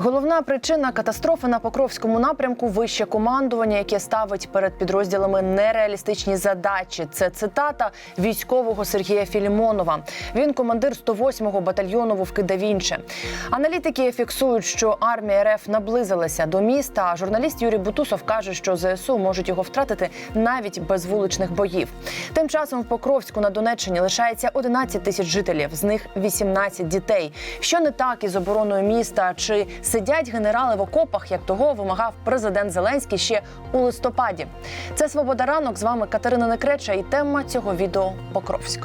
Головна причина катастрофи на Покровському напрямку вище командування, яке ставить перед підрозділами нереалістичні задачі. Це цитата військового Сергія Філімонова. Він командир 108-го батальйону Вовки да Вінчі. Аналітики фіксують, що армія РФ наблизилася до міста. А журналіст Юрій Бутусов каже, що ЗСУ можуть його втратити навіть без вуличних боїв. Тим часом в Покровську на Донеччині лишається 11 тисяч жителів, з них 18 дітей. Що не так із обороною міста? Чи сидять генерали в окопах, як того вимагав президент Зеленський ще у листопаді? Це свобода ранок. З вами Катерина Некреча і тема цього відео Покровськ.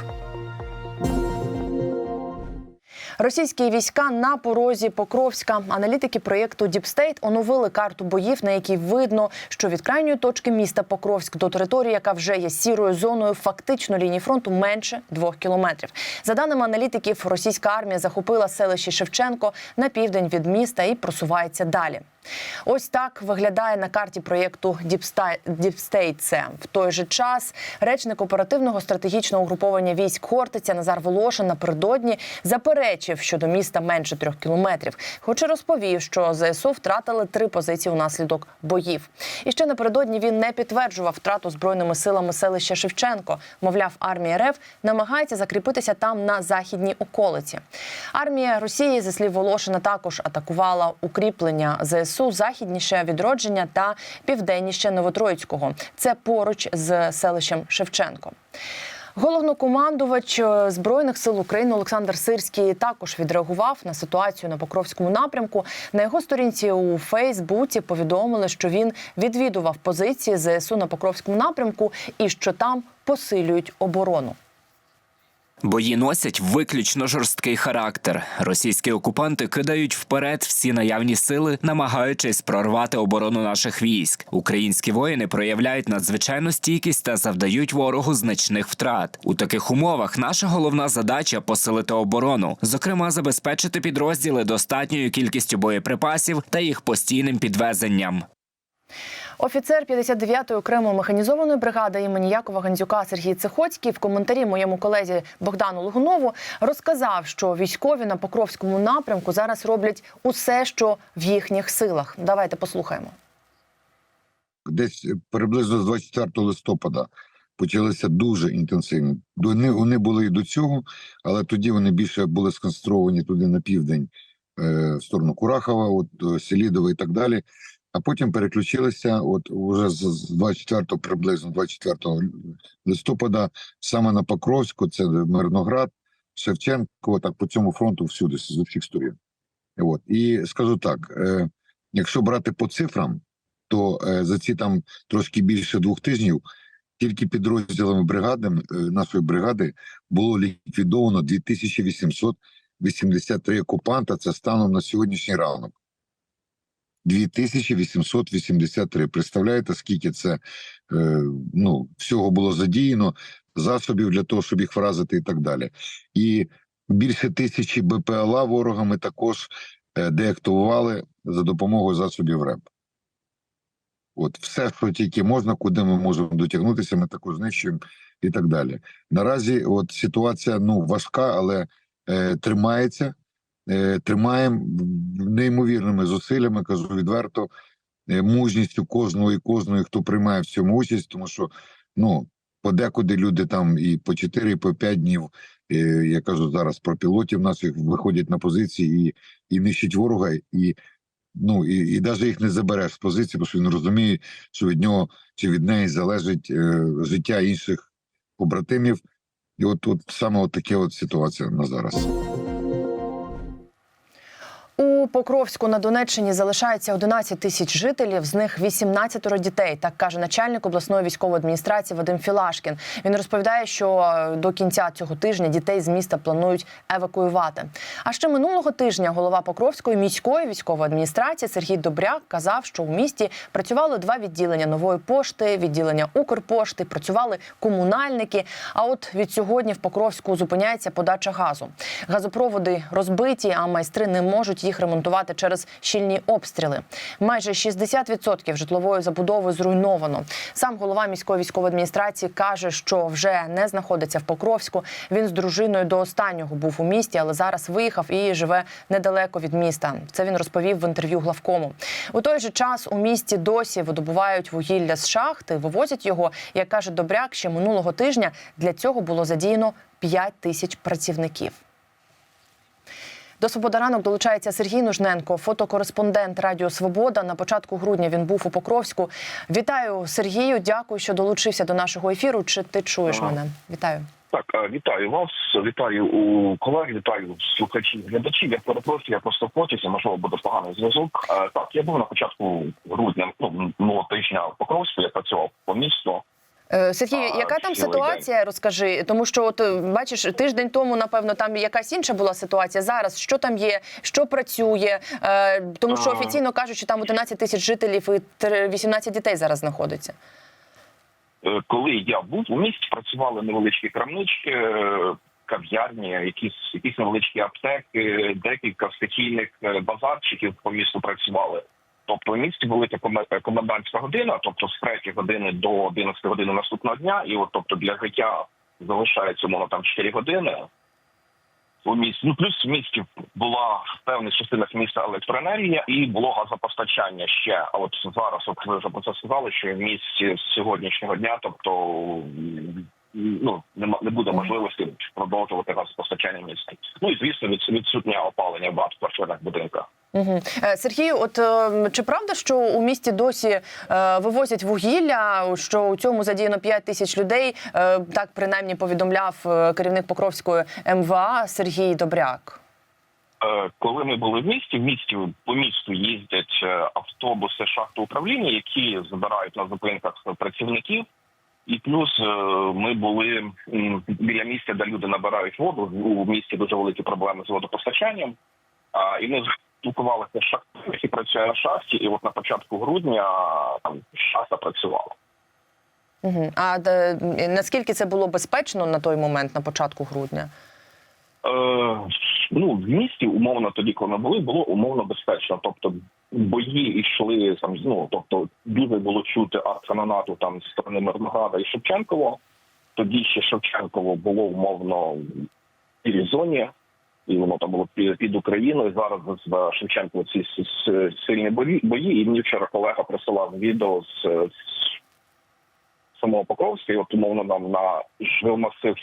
Російські війська на порозі Покровська. Аналітики проєкту Діпстейт оновили карту боїв, на якій видно, що від крайньої точки міста Покровськ до території, яка вже є сірою зоною, фактично лінії фронту менше двох кілометрів. За даними аналітиків, російська армія захопила селище Шевченко на південь від міста і просувається далі. Ось так виглядає на карті проєкту Діпстейт. Це в той же час речник оперативного стратегічного угруповання військ Хортиця Назар Волошин напередодні заперечив щодо міста менше трьох кілометрів. Хоч і розповів, що ЗСУ втратили три позиції унаслідок боїв. І ще напередодні він не підтверджував втрату збройними силами селища Шевченко. Мовляв, армія РФ намагається закріпитися там на західній околиці. Армія Росії, зі слів Волошина, також атакувала укріплення ЗСУ. ЗСУ західніше відродження та південніше Новотроїцького. Це поруч з селищем Шевченко. Головнокомандувач збройних сил України Олександр Сирський також відреагував на ситуацію на Покровському напрямку. На його сторінці у Фейсбуці повідомили, що він відвідував позиції ЗСУ на Покровському напрямку і що там посилюють оборону. Бої носять виключно жорсткий характер. Російські окупанти кидають вперед всі наявні сили, намагаючись прорвати оборону наших військ. Українські воїни проявляють надзвичайну стійкість та завдають ворогу значних втрат. У таких умовах наша головна задача посилити оборону, зокрема, забезпечити підрозділи достатньою кількістю боєприпасів та їх постійним підвезенням. Офіцер 59-ї окремої механізованої бригади імені Якова Гандзюка Сергій Цихоцький в коментарі моєму колезі Богдану Лугунову розказав, що військові на Покровському напрямку зараз роблять усе, що в їхніх силах. Давайте послухаємо. Десь приблизно з 24 листопада почалися дуже інтенсивні. Вони, вони були і до цього, але тоді вони більше були сконцентровані туди на південь, е, в сторону Курахова, от Селідова і так далі. А потім переключилися, от уже з 24 приблизно 24 листопада, саме на Покровську, це Мирноград, Шевченко, так по цьому фронту всюди з усіх сторін. От і скажу так: е, якщо брати по цифрам, то е, за ці там трошки більше двох тижнів тільки підрозділами бригади е, нашої бригади було ліквідовано 2883 окупанта. Це станом на сьогоднішній ранок. 2883. Представляєте, скільки це е, ну, всього було задіяно, засобів для того, щоб їх вразити, і так далі. І більше тисячі БПЛА ворогами також е, деактивували за допомогою засобів РЕП. От все, що тільки можна, куди ми можемо дотягнутися, ми також знищуємо і так далі. Наразі от ситуація ну важка, але е, тримається. Е, тримаємо неймовірними зусиллями, кажу відверто, е, мужністю кожного і кожної, хто приймає в цьому участь, тому що ну подекуди люди там і по 4, і по 5 днів. е, Я кажу зараз про пілотів наших виходять на позиції і і нищать ворога, і ну і, і навіть їх не забереш з позиції, тому що він розуміє, що від нього чи від неї залежить е, життя інших побратимів. І от, от саме от таке от ситуація на зараз. У Покровську на Донеччині залишається 11 тисяч жителів, з них 18 дітей. Так каже начальник обласної військової адміністрації Вадим Філашкін. Він розповідає, що до кінця цього тижня дітей з міста планують евакуювати. А ще минулого тижня голова Покровської міської військової адміністрації Сергій Добряк казав, що в місті працювали два відділення нової пошти, відділення Укрпошти, працювали комунальники. А от від сьогодні в Покровську зупиняється подача газу. Газопроводи розбиті, а майстри не можуть їх ремонтувати ремонтувати через щільні обстріли. Майже 60% житлової забудови зруйновано. Сам голова міської військової адміністрації каже, що вже не знаходиться в Покровську. Він з дружиною до останнього був у місті, але зараз виїхав і живе недалеко від міста. Це він розповів в інтерв'ю главкому. У той же час у місті досі видобувають вугілля з шахти, вивозять його. Як каже Добряк, ще минулого тижня для цього було задіяно 5 тисяч працівників. До «Свобода ранок» долучається Сергій Нужненко, фотокореспондент Радіо Свобода. На початку грудня він був у Покровську. Вітаю Сергію. Дякую, що долучився до нашого ефіру. Чи ти чуєш Ага. мене? Вітаю. Так, вітаю вас, вітаю у колег, вітаю слухачів, глядачів. Я перепрошую, я просто в можливо, буде поганий зв'язок. Так, я був на початку грудня, ну минулого тижня в Покровську, я працював по місту. Е, Сергій, А, яка там ситуація? Розкажи, тому що от бачиш, тиждень тому, напевно, там якась інша була ситуація. Зараз що там є, що працює? Е, тому що офіційно кажуть, що там 11 тисяч жителів і тр- 18 дітей зараз знаходиться. Е, Коли я був у місті, працювали невеличкі крамнички, кав'ярні, якісь якісь невеличкі аптеки, декілька стихійних базарчиків по місту працювали. Тобто в місті велика комендантська година, тобто з 3 години до 11 години наступного дня, і от тобто для життя залишається умовно там 4 години. У місті ну плюс в місті була в певних частинах міста електроенергія і було газопостачання ще. А от зараз, от ви вже про це сказали, що в місті з сьогоднішнього дня, тобто ну не буде можливості продовжувати газопостачання міста. Ну і звісно, відсутнє опалення в багатоквартирних будинках. Угу. Сергію, от е, чи правда, що у місті досі е, вивозять вугілля? Що у цьому задіяно 5 тисяч людей? Е, так принаймні повідомляв е, керівник Покровської МВА Сергій Добряк. Е, Коли ми були в місті, в місті по місту їздять е, автобуси шахти управління, які забирають на зупинках працівників. І плюс е, ми були біля місця, де люди набирають воду. У місті дуже великі проблеми з водопостачанням. А, І ми спілкувалися з шахтарем, який працює на шахті, і от на початку грудня там шахта працювала. Угу. А де, наскільки це було безпечно на той момент, на початку грудня? Е, ну, в місті умовно тоді, коли ми були, було умовно безпечно. Тобто бої йшли там, ну тобто дуже було чути артканонату там з сторони Мирнограда і Шевченково. Тоді ще Шевченково було умовно в зоні, і воно там було під, Україною. Зараз з Шевченко ці сильні бої. І мені вчора колега присилав відео з, з самого Покровська, і от умовно нам на жилмасив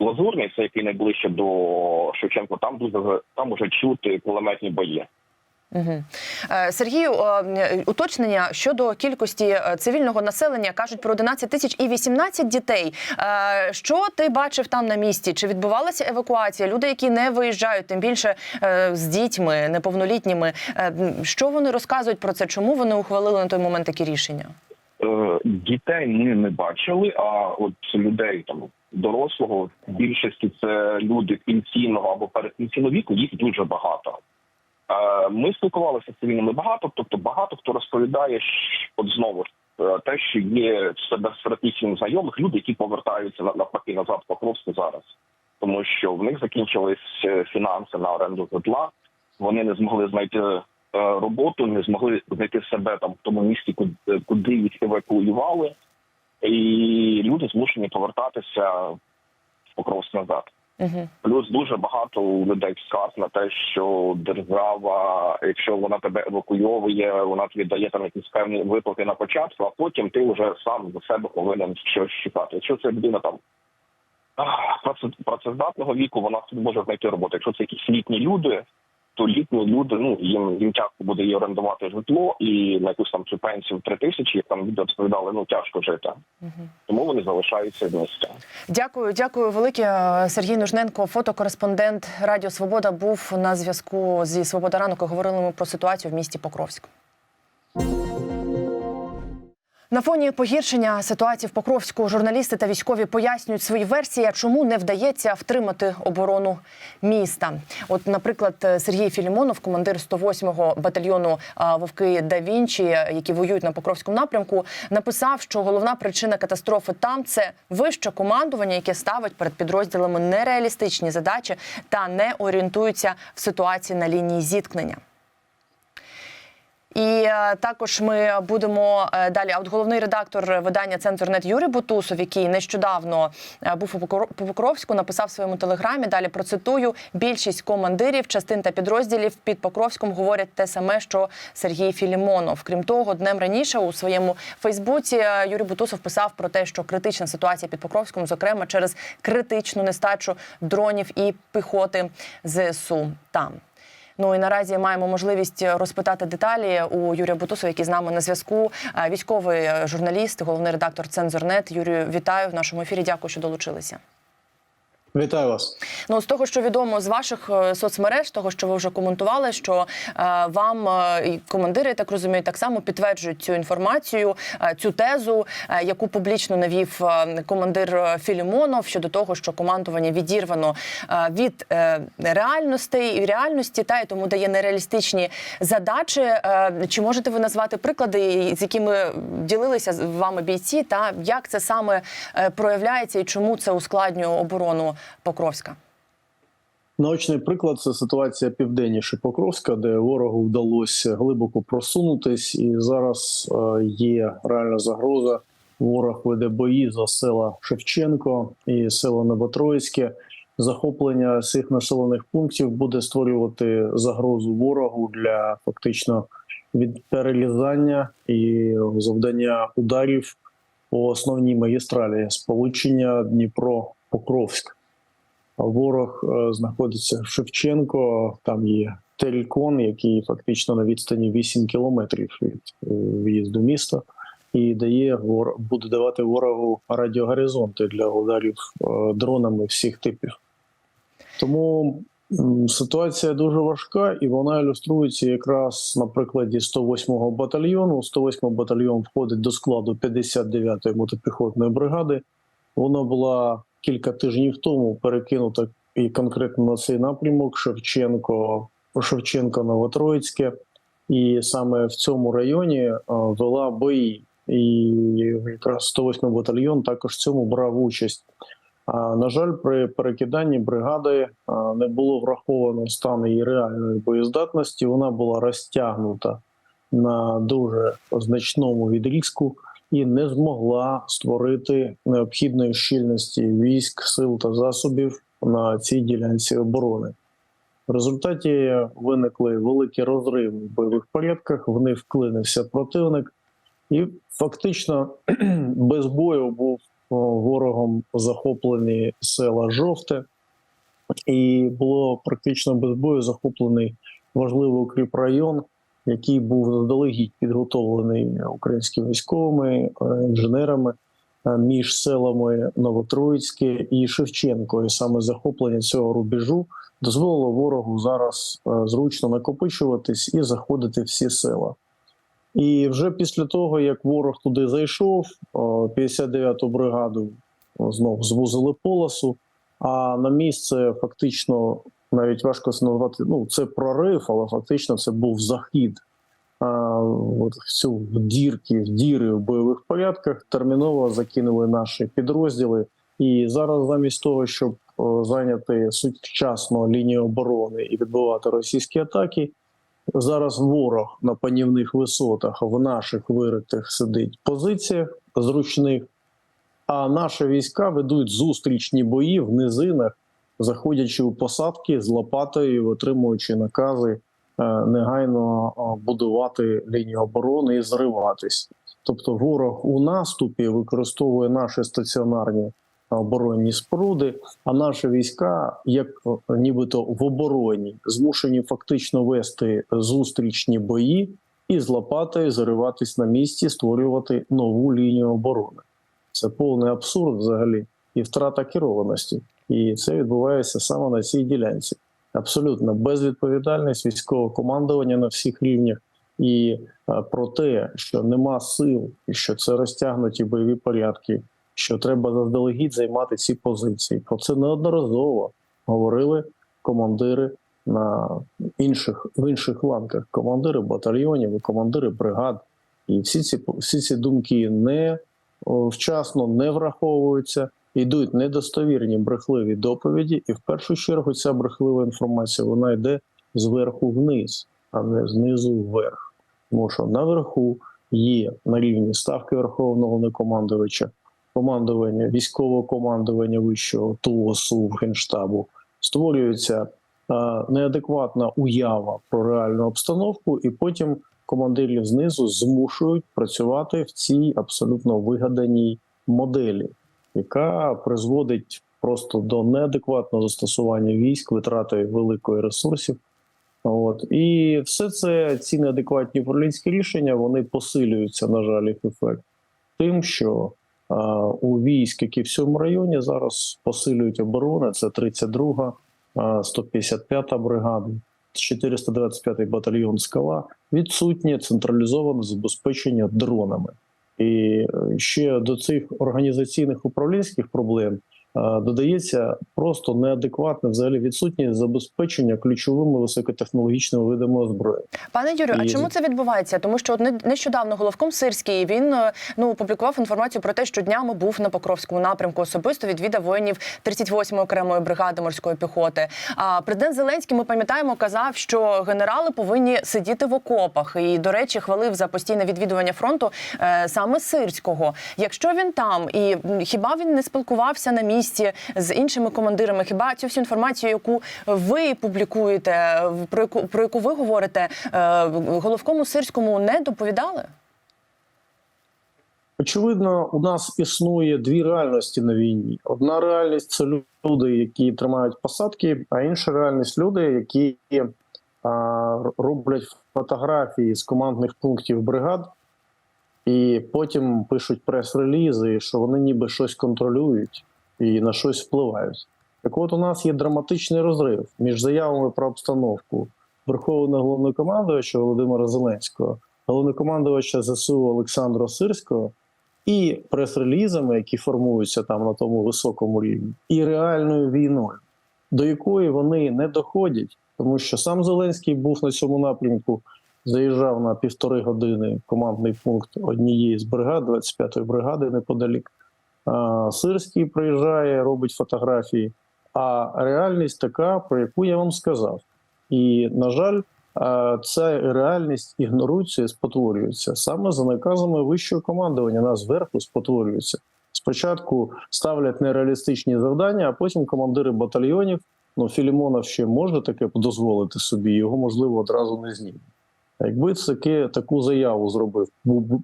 Лазурний, це який найближче до Шевченко, там дуже там уже чути кулеметні бої. Угу. Сергію, е, уточнення щодо кількості е, цивільного населення кажуть про 11 тисяч і 18 дітей. Е, Що ти бачив там на місці? Чи відбувалася евакуація? Люди, які не виїжджають, тим більше з дітьми, неповнолітніми. Що вони розказують про це? Чому вони ухвалили на той момент такі рішення? Дітей ми не бачили, а от людей там дорослого в більшості це люди пенсійного або передпенсійного віку, їх дуже багато. Е, Ми спілкувалися з цивільними багато, тобто багато хто розповідає, от знову ж е, те, що є серед їхніх знайомих люди, які повертаються на- навпаки назад в Покровську зараз, тому що в них закінчились е, фінанси на оренду житла, вони не змогли знайти роботу, не змогли знайти себе там в тому куди, куди їх евакуювали, і люди змушені повертатися в Покровськ назад. Угу. Плюс дуже багато людей скарг на те, що держава, якщо вона тебе евакуйовує, вона тобі дає там якісь певні виплати на початку, а потім ти вже сам за себе повинен щось шукати. Якщо це людина там працездатного віку, вона може знайти роботу. Якщо це якісь літні люди, то літні люди, ну їм їм тяжко буде і орендувати житло, і на якусь там цю пенсію три тисячі, як там люди розповідали, ну тяжко жити. Тому вони залишаються в місті. Дякую, дякую велике. Сергій Нужненко, фотокореспондент Радіо Свобода, був на зв'язку зі Свобода ранок. Говорили ми про ситуацію в місті Покровськ. На фоні погіршення ситуації в Покровську журналісти та військові пояснюють свої версії, чому не вдається втримати оборону міста. От, наприклад, Сергій Філімонов, командир 108-го батальйону Вовки да Вінчі, які воюють на Покровському напрямку, написав, що головна причина катастрофи там це вище командування, яке ставить перед підрозділами нереалістичні задачі та не орієнтується в ситуації на лінії зіткнення. І е, також ми будемо е, далі. А от головний редактор видання Центрнет Юрій Бутусов, який нещодавно е, був у Покро- Покровську, написав в своєму телеграмі. Далі процитую: більшість командирів, частин та підрозділів під Покровськом говорять те саме, що Сергій Філімонов. Крім того, днем раніше у своєму Фейсбуці Юрій Бутусов писав про те, що критична ситуація під Покровськом, зокрема через критичну нестачу дронів і піхоти ЗСУ там. Ну і наразі маємо можливість розпитати деталі у Юрія Бутусова, який з нами на зв'язку. Е, Військовий е, журналіст, головний редактор Цензорнет. Юрію, вітаю в нашому ефірі. Дякую, що долучилися. Вітаю вас. Ну з того, що відомо з ваших е, соцмереж, того, що ви вже коментували, що е, вам е, командири, так розумію, так само підтверджують цю інформацію, е, цю тезу, е, яку публічно навів е, командир е, Філімонов щодо того, що командування відірвано е, від е, реальностей і реальності, та й тому дає нереалістичні задачі. Е, Чи можете ви назвати приклади, з якими ділилися з вами бійці, та як це саме е, проявляється і чому це ускладнює оборону Покровська? Наочний приклад це ситуація південніше Покровська, де ворогу вдалося глибоко просунутись, і зараз е, є реальна загроза. Ворог веде бої за села Шевченко і село Новотроїцьке. Захоплення цих населених пунктів буде створювати загрозу ворогу для фактично від перелізання і завдання ударів по основній магістралі сполучення Дніпро-Покровськ. Ворог е, знаходиться в Шевченко. Там є Терікон, який фактично на відстані 8 кілометрів від е, в'їзду міста, і дає буде давати ворогу радіогоризонти для ударів е, дронами всіх типів. Тому ситуація дуже важка, і вона ілюструється якраз на прикладі 108-го батальйону. 108 батальйон входить до складу 59-ї мотопіхотної бригади. Вона була кілька тижнів тому перекинута і конкретно на цей напрямок Шевченко, Шевченко Новотроїцьке, і саме в цьому районі е, вела бої. І якраз 108 батальйон також в цьому брав участь. На жаль, при перекиданні бригади а, не було враховано стан її реальної боєздатності. Вона була розтягнута на дуже значному відрізку і не змогла створити необхідної щільності військ, сил та засобів на цій ділянці оборони. В результаті виникли великі розриви в бойових порядках. В них вклинився противник, і фактично без бою був ворогом захоплені села Жовте, і було практично без бою захоплений важливий укріпрайон, який був заздалегідь підготовлений українськими військовими е, інженерами е, між селами Новотроїцьке і Шевченко. І саме захоплення цього рубежу дозволило ворогу зараз е, зручно накопичуватись і заходити всі села. І вже після того, як ворог туди зайшов, о, 59-ту бригаду о, знов звузили полосу. А на місце фактично навіть важко це. Ну це прорив, але фактично це був захід. А, от в дірки, діри в бойових порядках терміново закинули наші підрозділи. І зараз, замість того, щоб зайняти сучасну лінію оборони і відбивати російські атаки, зараз ворог на панівних висотах в наших виритих сидить позиціях зручних. А наші війська ведуть зустрічні бої в низинах, заходячи у посадки з лопатою, отримуючи накази е, негайно е, будувати лінію оборони і зриватись. Тобто, ворог у наступі використовує наші стаціонарні оборонні споруди, а наші війська, як е, нібито в обороні, змушені фактично вести зустрічні бої і з лопатою зариватись на місці, створювати нову лінію оборони. Це повний абсурд взагалі і втрата керованості. І це відбувається саме на цій ділянці. Абсолютно безвідповідальність військового командування на всіх рівнях. І е, про те, що нема сил, і що це розтягнуті бойові порядки, що треба заздалегідь займати ці позиції. Про це неодноразово говорили командири на інших в інших ланках, командири батальйонів, і командири бригад. І всі ці всі ці думки не вчасно не враховуються, йдуть недостовірні брехливі доповіді, і в першу чергу ця брехлива інформація вона йде зверху вниз, а не знизу вверх. Тому що наверху є на рівні ставки Верховного Головнокомандувача, командування, військового командування вищого ТУОСУ Генштабу створюється е, неадекватна уява про реальну обстановку, і потім командирів знизу змушують працювати в цій абсолютно вигаданій моделі, яка призводить просто до неадекватного застосування військ, витрати великої ресурсів. От і все це ці неадекватні управлінські рішення вони посилюються, на жаль, ефект тим, що а, у військ, які в цьому районі зараз посилюють оборони, це 32, а, 155 бригада, 425 батальйон скала, відсутнє централізоване забезпечення дронами. І е, ще до цих організаційних управлінських проблем додається просто неадекватне взагалі відсутність забезпечення ключовими високотехнологічними видами озброєння. Пане Юрію, а чому це відбувається? Тому що нещодавно головком Сирський він е, ну опублікував інформацію про те, що днями був на Покровському напрямку. Особисто відвідав воїнів 38-ї окремої бригади морської піхоти. А президент Зеленський, ми пам'ятаємо, казав, що генерали повинні сидіти в окопах. І, до речі, хвалив за постійне відвідування фронту е, саме Сирського. Якщо він там, і хіба він не спілкувався на місці з іншими командирами? Хіба цю всю інформацію, яку ви публікуєте, про яку про яку ви говорите, е, головкому сирському не доповідали? Очевидно, у нас існує дві реальності на війні. Одна реальність це люди, які тримають посадки, а інша реальність люди, які а, роблять фотографії з командних пунктів бригад, і потім пишуть прес-релізи, що вони ніби щось контролюють і на щось впливають. Так от у нас є драматичний розрив між заявами про обстановку Верховного головнокомандувача Володимира Зеленського, головнокомандувача ЗСУ Олександра Сирського і прес-релізами, які формуються там на тому високому рівні, і реальною війною, до якої вони не доходять, тому що сам Зеленський був на цьому напрямку, заїжджав на півтори години командний пункт однієї з бригад, 25-ї бригади неподалік. А, Сирський приїжджає, робить фотографії. А реальність така, про яку я вам сказав. І, на жаль, ця реальність ігнорується і спотворюється саме за наказами вищого командування. Нас зверху спотворюється. Спочатку ставлять нереалістичні завдання, а потім командири батальйонів. Ну, Філімонов ще може таке дозволити собі, його можливо одразу не знімуть. Якби таке таку заяву зробив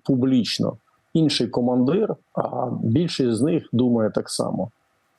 публічно інший командир, а більшість з них думає так само,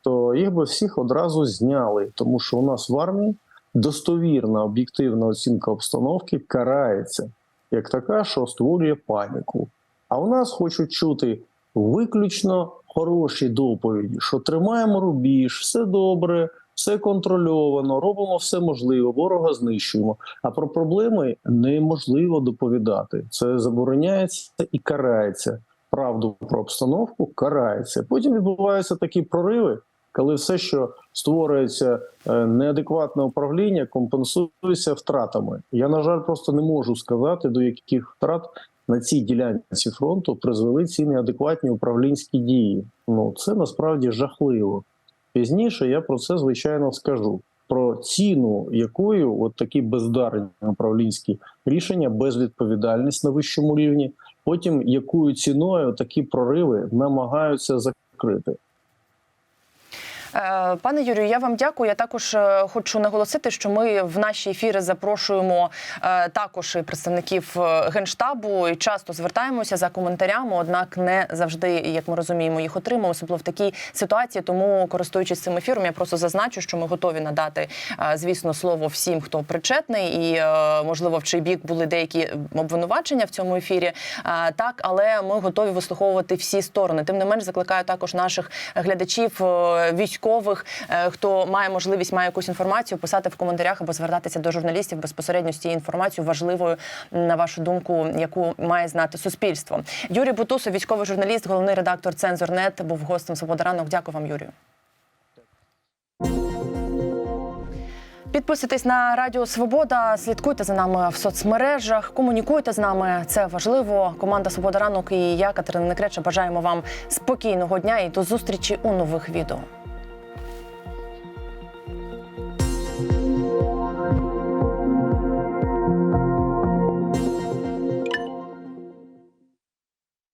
то їх би всіх одразу зняли, тому що у нас в армії достовірна об'єктивна оцінка обстановки карається як така, що створює паніку. А у нас хочуть чути виключно хороші доповіді, що тримаємо рубіж, все добре, все контрольовано, робимо все можливе, ворога знищуємо. А про проблеми неможливо доповідати. Це забороняється і карається. Правду про обстановку карається. Потім відбуваються такі прориви, коли все, що створюється е, неадекватне управління, компенсується втратами. Я, на жаль, просто не можу сказати, до яких втрат на цій ділянці фронту призвели ці неадекватні управлінські дії. Ну це насправді жахливо. Пізніше я про це звичайно скажу. Про ціну, якою от такі бездарні управлінські рішення, безвідповідальність на вищому рівні, потім якою ціною такі прориви намагаються закрити. Е, Пане Юрію, я вам дякую. Я також е, хочу наголосити, що ми в наші ефіри запрошуємо е, також представників генштабу і часто звертаємося за коментарями, однак не завжди, як ми розуміємо, їх отримуємо, особливо в такій ситуації. Тому, користуючись цим ефіром, я просто зазначу, що ми готові надати, звісно, слово всім, хто причетний, і можливо в чий бік були деякі обвинувачення в цьому ефірі. Так, але ми готові вислуховувати всі сторони. Тим не менш, закликаю також наших глядачів е, військових, е, хто має можливість, має якусь інформацію, писати в коментарях або звертатися до журналістів безпосередньо з цією інформацією важливою на вашу думку, яку має знати суспільство. Юрій Бутусов, військовий журналіст, головний редактор Цензорнет, був гостем «Свобода ранок». Дякую вам, Юрію. Підписуйтесь на Радіо Свобода, слідкуйте за нами в соцмережах, комунікуйте з нами. Це важливо. Команда Свобода ранок і я, Катерина Некреча, бажаємо вам спокійного дня і до зустрічі у нових відео.